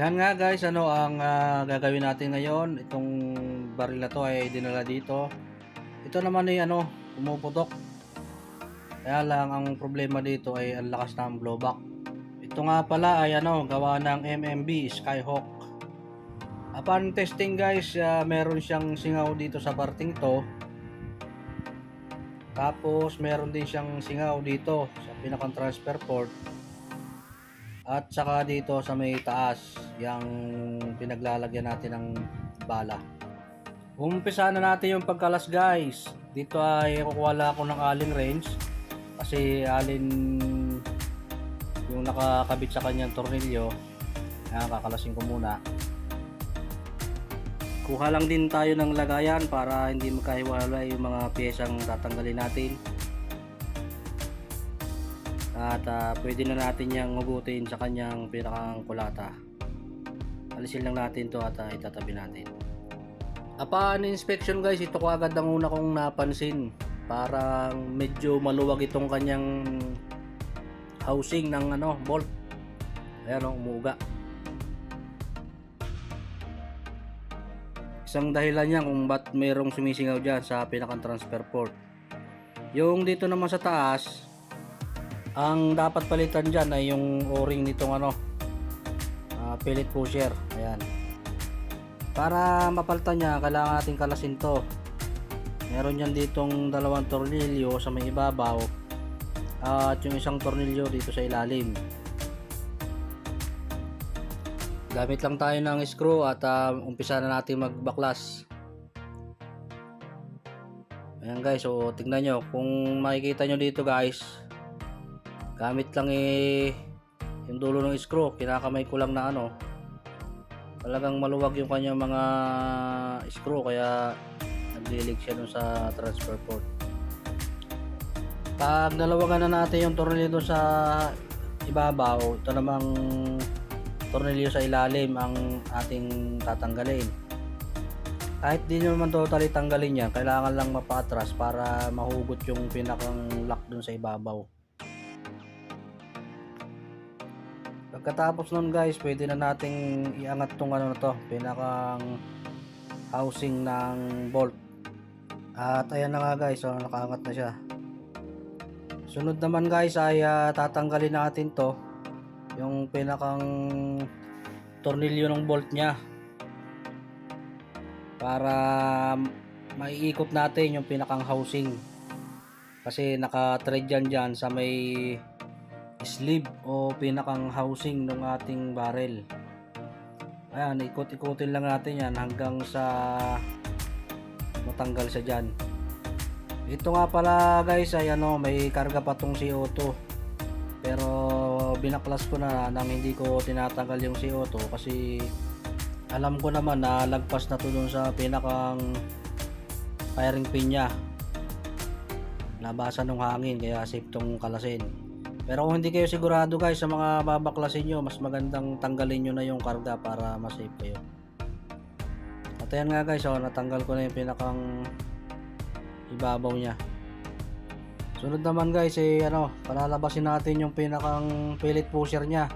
Yan nga guys, ano ang ah, gagawin natin ngayon? Itong baril na to ay dinala dito. Ito naman ay ano, pumuputok. Kaya lang ang problema dito ay ang lakas ng blowback. Ito nga pala ay ano, gawa ng MMB Skyhawk. Upon testing guys, ah, meron siyang singaw dito sa parting to. Tapos meron din siyang singaw dito sa pinakang transfer port. At saka dito sa may taas, yung pinaglalagyan natin ng bala. Umpisa na natin yung pagkalas guys. Dito ay kukuha ako ng alin range. Kasi alin yung nakakabit sa kanyang tornilyo. Kaya kakalasin ko muna. Kuha lang din tayo ng lagayan para hindi magkahiwalay yung mga piyesang tatanggalin natin. At ah, pwede na natin yang hugutin sa kanyang pinakang kulata. Alisin lang natin to at ah, itatabi natin. Upon inspection guys, ito ko agad ang una kong napansin. Parang medyo maluwag itong kanyang housing ng ano, bolt. Ayan o, umuga. Isang dahilan niya kung ba't mayroong sumisingaw dyan sa pinakang transfer port. Yung dito naman sa taas, ang dapat palitan dyan ay yung o-ring nitong ano, ah, pellet pusher. Ayan. Para mapalitan niya, kailangan natin kalasin to. Meron yan ditong dalawang tornilyo sa may ibabaw at yung isang tornilyo dito sa ilalim. Gamit lang tayo ng screw at ah, umpisa na natin magbaklas. Ayan guys, so tignan nyo. Kung makikita nyo dito guys, gamit lang eh yung dulo ng screw. Kinakamay ko lang na ano. Talagang maluwag yung kanyang mga screw kaya naglilig siya dun sa transfer port. Pag nalawagan na natin yung tornilyo sa ibabaw, ito namang tornilyo sa ilalim ang ating tatanggalin. Kahit di naman totally tanggalin yan, kailangan lang mapatras para mahugot yung pinakang lock dun sa ibabaw. Pagkatapos nun guys, pwede na nating iangat tong ano na to, pinakang housing ng bolt. At ayan na nga guys, so nakaangat na siya. Sunod naman guys ay ah, tatanggalin natin to yung pinakang tornilyo ng bolt niya para maiikot natin yung pinakang housing kasi naka-thread yan dyan sa may sleeve o pinakang housing ng ating barrel. Ayan ikot-ikotin lang natin yan hanggang sa matanggal siya dyan. Ito nga pala guys ay ano may karga pa tong CO2 pero binaklas ko na nang hindi ko tinatanggal yung CO2 kasi alam ko naman na lagpas na to dun sa pinakang firing pin niya. Labasan ng hangin kaya safe tong kalasin pero kung hindi kayo sigurado guys sa mga babaklasin nyo mas magandang tanggalin nyo na yung karga para mas safe kayo at ayan nga guys oh, natanggal ko na yung pinakang ibabaw niya Sunod naman guys, eh, ano, palalabasin natin yung pinakang pellet pusher niya.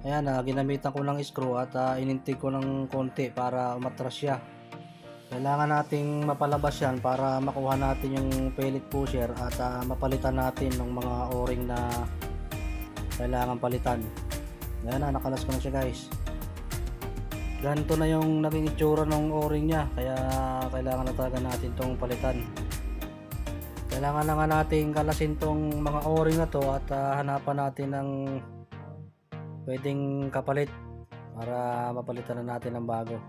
Ayan, ah, ginamitan ko ng screw at ah, inintig ko ng konti para umatras siya. Kailangan nating mapalabas yan para makuha natin yung pellet pusher at ah, mapalitan natin ng mga o-ring na kailangan palitan. Ayan na, nakalas ko na siya guys. Ganito na yung naging itsura ng o-ring niya, kaya kailangan na talaga natin tong palitan kailangan na nga natin kalasin tong mga o-ring na to at ah, hanapan natin ng pwedeng kapalit para mapalitan na natin ng bago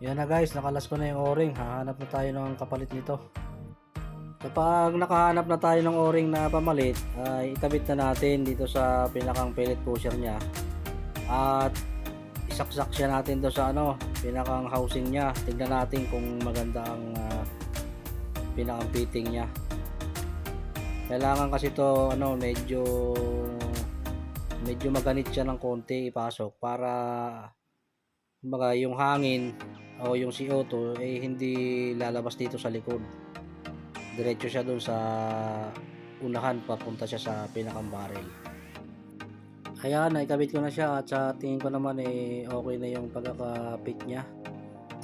yan na guys. Nakalas ko na yung o-ring. Hahanap na tayo ng kapalit nito. Kapag nakahanap na tayo ng o-ring na pamalit ay ikabit na natin dito sa pinakang pellet pusher nya at isaksak siya natin to sa ano pinakang housing niya. Tignan natin kung maganda ang ah, pinakang fitting niya. Kailangan kasi to ano medyo medyo maganit siya ng konti ipasok para kumbaga yung hangin o yung CO2 eh hindi lalabas dito sa likod diretso siya dun sa unahan papunta siya sa pinakang barrel. Ayan, naikabit ko na siya at sa tingin ko naman eh okay na yung pagkakapit niya.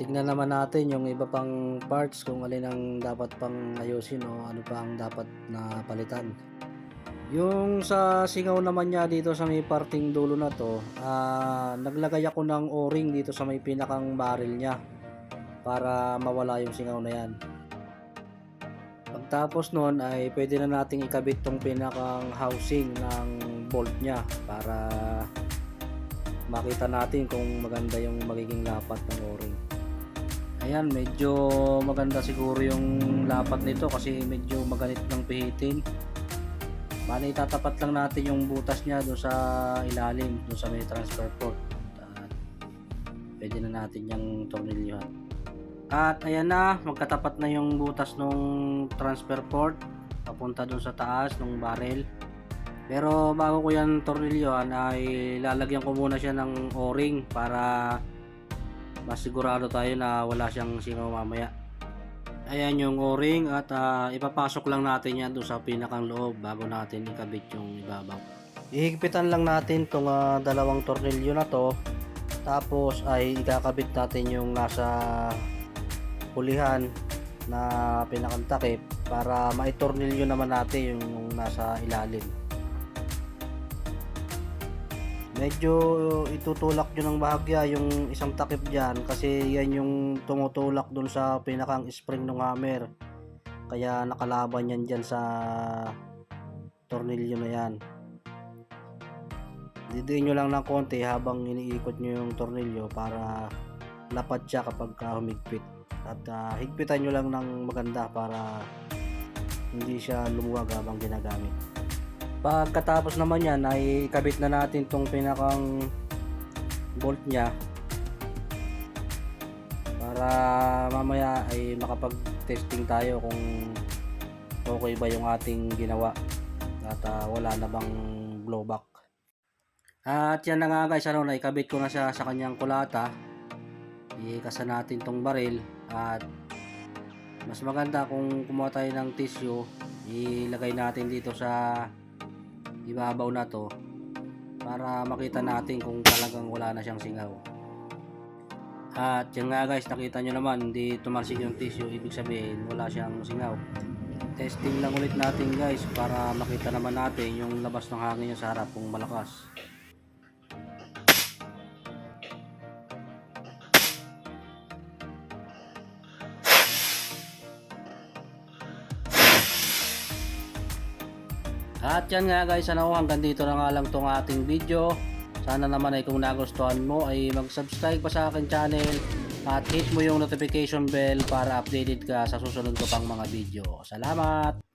Tignan naman natin yung iba pang parts kung alin ang dapat pang ayusin o ano pa ang dapat na palitan. Yung sa singaw naman niya dito sa may parting dulo na to, ah, naglagay ako ng o-ring dito sa may pinakang barrel niya para mawala yung singaw na yan. Pagtapos nun ay pwede na nating ikabit tong pinakang housing ng bolt niya para makita natin kung maganda yung magiging lapat ng o-ring. Ayan, medyo maganda siguro yung lapat nito kasi medyo maganit ng pihitin. Bali, tatapat lang natin yung butas niya doon sa ilalim, doon sa may transfer port. At pwede na natin yung tornilyohan. At ayan na, magkatapat na yung butas ng transfer port papunta doon sa taas ng barrel. Pero bago ko yan tornilyohan ay lalagyan ko muna siya ng o-ring para masigurado tayo na wala siyang singaw mamaya. Ayan yung o-ring at ah, ipapasok lang natin yan doon sa pinakang loob bago natin ikabit yung ibabaw. Ihigpitan lang natin tong ah, dalawang tornilyo na to tapos ay ikakabit natin yung nasa hulihan na pinakang takip para maitornilyo naman natin yung nasa ilalim. Medyo itutulak nyo ng bahagya yung isang takip dyan kasi yan yung tumutulak dun sa pinakang spring ng hammer. Kaya nakalaban yan dyan sa tornilyo na yan. Didiin nyo lang ng konti habang iniikot nyo yung tornilyo para lapad siya kapag ka humigpit. At ah, higpitan nyo lang ng maganda para hindi siya lumuwag habang ginagamit. Pagkatapos naman yan ay ikabit na natin tong pinakang bolt niya para mamaya ay makapag-testing tayo kung okay ba yung ating ginawa at ah, wala na bang blowback. At yan na nga guys, ano, naikabit ko na siya sa kanyang kulata. Ikasa natin tong baril at mas maganda kung kumuha tayo ng tissue, ilagay natin dito sa ibabaw na to para makita natin kung talagang wala na siyang singaw. At yan nga guys, nakita nyo naman, hindi tumalsik yung tissue, ibig sabihin wala siyang singaw. Testing lang ulit natin guys para makita naman natin yung labas ng hangin niya sa harap kung malakas. At yan nga guys, ano, hanggang dito na nga lang tong ating video. Sana naman ay kung nagustuhan mo ay mag-subscribe pa sa akin channel at hit mo yung notification bell para updated ka sa susunod ko pang mga video. Salamat!